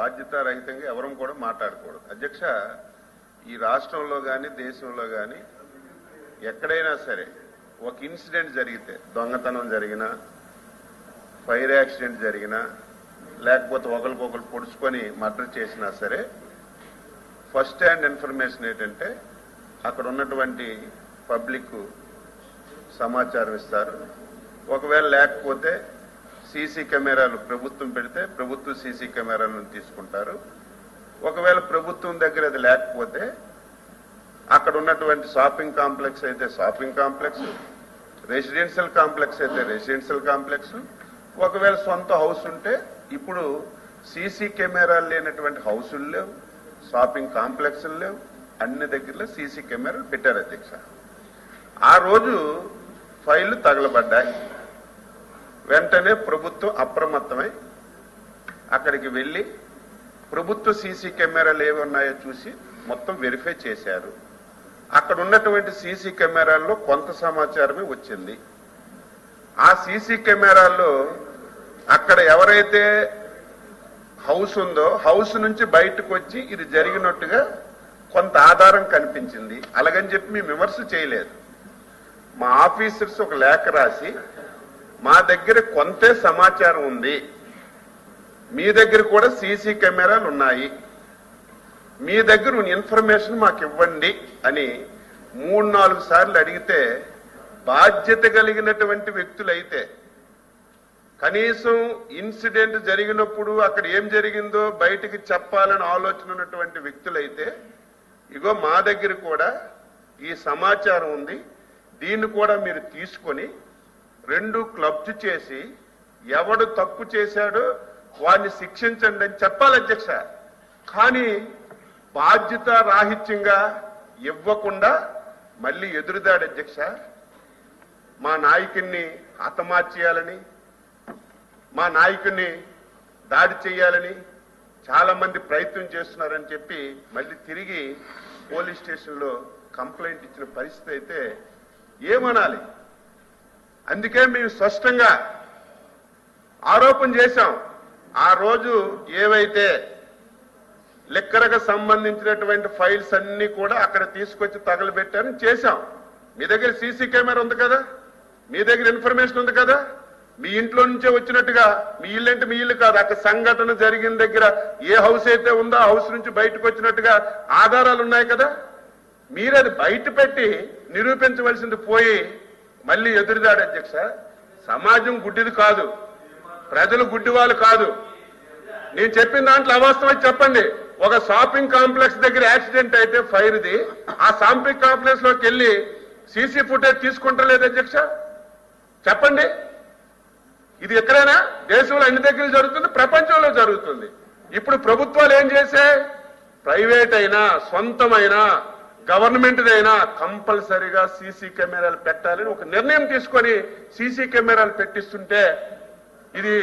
బాధ్యతారహితంగా ఎవరూ కూడా మాట్లాడకూడదు. అధ్యక్ష ఈ రాష్ట్రంలో కానీ దేశంలో కానీ ఎక్కడైనా సరే ఒక ఇన్సిడెంట్ జరిగితే దొంగతనం జరిగినా ఫైర్ యాక్సిడెంట్ జరిగినా లేకపోతే ఒకరికొకరు పొడుచుకొని మర్డర్ చేసినా సరే ఫస్ట్ హ్యాండ్ ఇన్ఫర్మేషన్ ఏంటంటే అక్కడ ఉన్నటువంటి పబ్లిక్ సమాచారం ఇస్తారు. ఒకవేళ లేకపోతే సీసీ కెమెరాలు ప్రభుత్వం పెడితే ప్రభుత్వం సీసీ కెమెరాలను తీసుకుంటారు. ఒకవేళ ప్రభుత్వం దగ్గర అది లేకపోతే అక్కడ ఉన్నటువంటి షాపింగ్ కాంప్లెక్స్ అయితే షాపింగ్ కాంప్లెక్స్ రెసిడెన్షియల్ కాంప్లెక్స్ అయితే రెసిడెన్షియల్ కాంప్లెక్స్. ఒకవేళ సొంత హౌస్ ఉంటే ఇప్పుడు సీసీ కెమెరాలు లేనటువంటి హౌసులు లేవు షాపింగ్ కాంప్లెక్స్లు లేవు అన్ని దగ్గరలో సీసీ కెమెరాలు పెట్టారు అధ్యక్ష. ఆ రోజు ఫైళ్ళు తగలబడ్డాయి. వెంటనే ప్రభుత్వం అప్రమత్తమై అక్కడికి వెళ్ళి ప్రభుత్వ సీసీ కెమెరాలు ఏవి ఉన్నాయో చూసి మొత్తం వెరిఫై చేశారు. అక్కడ ఉన్నటువంటి సీసీ కెమెరాల్లో కొంత సమాచారమే వచ్చింది. ఆ సీసీ కెమెరాల్లో అక్కడ ఎవరైతే హౌస్ ఉందో హౌస్ నుంచి బయటకు వచ్చి ఇది జరిగినట్టుగా కొంత ఆధారం కనిపించింది. అలాగని చెప్పి మేము విమర్శ చేయలేదు. మా ఆఫీసర్స్ ఒక లేఖ రాసి మా దగ్గర కొంత సమాచారం ఉంది. మీ దగ్గర కూడా సీసీ కెమెరాలు ఉన్నాయి. మీ దగ్గర ఉన్న ఇన్ఫర్మేషన్ మాకు ఇవ్వండి అని మూడు నాలుగు సార్లు అడిగితే బాధ్యత కలిగినటువంటి వ్యక్తులైతే కనీసం ఇన్సిడెంట్ జరిగినప్పుడు అక్కడ ఏం జరిగిందో బయటికి చెప్పాలని ఆలోచన ఉన్నటువంటి వ్యక్తులైతే ఇగో మా దగ్గర కూడా ఈ సమాచారం ఉంది. దీన్ని కూడా మీరు తీసుకొని రెండు క్లబ్స్ చేసి ఎవడు తప్పు చేశాడో వాడిని శిక్షించండి అని చెప్పాలి అధ్యక్ష. కానీ బాధ్యత రాహిత్యంగా ఇవ్వకుండా మళ్ళీ ఎదురుదాడు అధ్యక్ష. మా నాయకుణ్ణి హతమార్చేయాలని మా నాయకుణ్ణి దాడి చేయాలని చాలా మంది ప్రయత్నం చేస్తున్నారని చెప్పి మళ్ళీ తిరిగి పోలీస్ స్టేషన్లో కంప్లైంట్ ఇచ్చిన పరిస్థితి అయితే ఏమనాలి? అందుకే మేము స్పష్టంగా ఆరోపణ చేశాం. ఆ రోజు ఏవైతే లెక్కరకు సంబంధించినటువంటి ఫైల్స్ అన్ని కూడా అక్కడ తీసుకొచ్చి తగలబెట్టారని చేశాం. మీ దగ్గర సీసీ కెమెరా ఉంది కదా? మీ దగ్గర ఇన్ఫర్మేషన్ ఉంది కదా? మీ ఇంట్లో నుంచే వచ్చినట్టుగా మీ ఇల్లు అంటే మీ ఇల్లు కాదు అక్కడ సంఘటన జరిగిన దగ్గర ఏ హౌస్ అయితే ఉందో ఆ హౌస్ నుంచి బయటకు వచ్చినట్టుగా ఆధారాలు ఉన్నాయి కదా? మీరు అది బయట పెట్టి నిరూపించవలసింది పోయి మళ్ళీ ఎదురుదాడు అధ్యక్ష. సమాజం గుడ్డిది కాదు. ప్రజలు గుడ్డి వాళ్ళు కాదు. నేను చెప్పిన దాంట్లో అవాస్తవం చెప్పండి. ఒక షాపింగ్ కాంప్లెక్స్ దగ్గర యాక్సిడెంట్ అయితే ఫైర్ది. ఆ షాపింగ్ కాంప్లెక్స్లోకి వెళ్ళి సీసీ ఫుటేజ్ తీసుకుంటలేదు అధ్యక్ష. చెప్పండి. ఇది ఎక్కడైనా దేశంలో అన్ని దగ్గర జరుగుతుంది ప్రపంచంలో జరుగుతుంది. ఇప్పుడు ప్రభుత్వాలు ఏం చేశాయి? ప్రైవేట్ అయినా సొంతమైనా గవర్నమెంట్ అయినా కంపల్సరీగా సీసీ కెమెరాలు పెట్టాలని ఒక నిర్ణయం తీసుకొని సీసీ కెమెరాలు పెట్టిస్తుంటే ఇది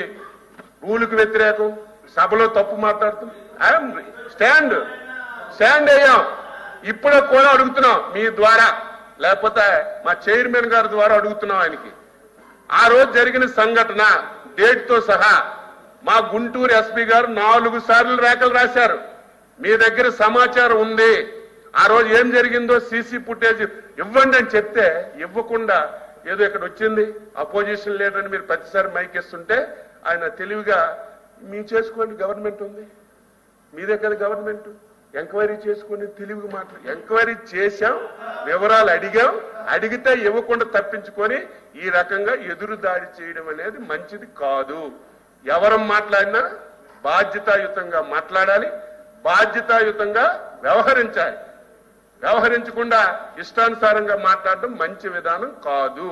రూలుకు వ్యతిరేకం సభలో తప్పు మాట్లాడుతుంది. ఐఎమ్ స్టాండ్ స్టాండ్ అయ్యాం. ఇప్పుడు కూడా అడుగుతున్నాం మీ ద్వారా. లేకపోతే మా చైర్మన్ గారి ద్వారా అడుగుతున్నాం ఆయనకి. ఆ రోజు జరిగిన సంఘటన డేట్తో సహా మా గుంటూరు ఎస్పీ గారు నాలుగు సార్లు రేఖలు రాశారు. మీ దగ్గర సమాచారం ఉంది. ఆ రోజు ఏం జరిగిందో సీసీ ఫుటేజ్ ఇవ్వండి అని చెప్తే ఇవ్వకుండా ఏదో ఇక్కడ వచ్చింది. అపోజిషన్ లీడర్ అని మీరు ప్రతిసారి మైకేస్తుంటే ఆయన తెలివిగా మీ చేసుకోండి గవర్నమెంట్ ఉంది. మీదే కదా గవర్నమెంట్ ఎంక్వైరీ చేసుకుని తెలివిగా మాట్లాడు ఎంక్వైరీ చేశాం వివరాలు అడిగాం. అడిగితే ఇవ్వకుండా తప్పించుకొని ఈ రకంగా ఎదురు దాడి చేయడం అనేది మంచిది కాదు. ఎవరం మాట్లాడినా బాధ్యతాయుతంగా మాట్లాడాలి బాధ్యతాయుతంగా వ్యవహరించాలి. వ్యవహరించకుండా ఇష్టానుసారంగా మాట్లాడటం మంచి విధానం కాదు.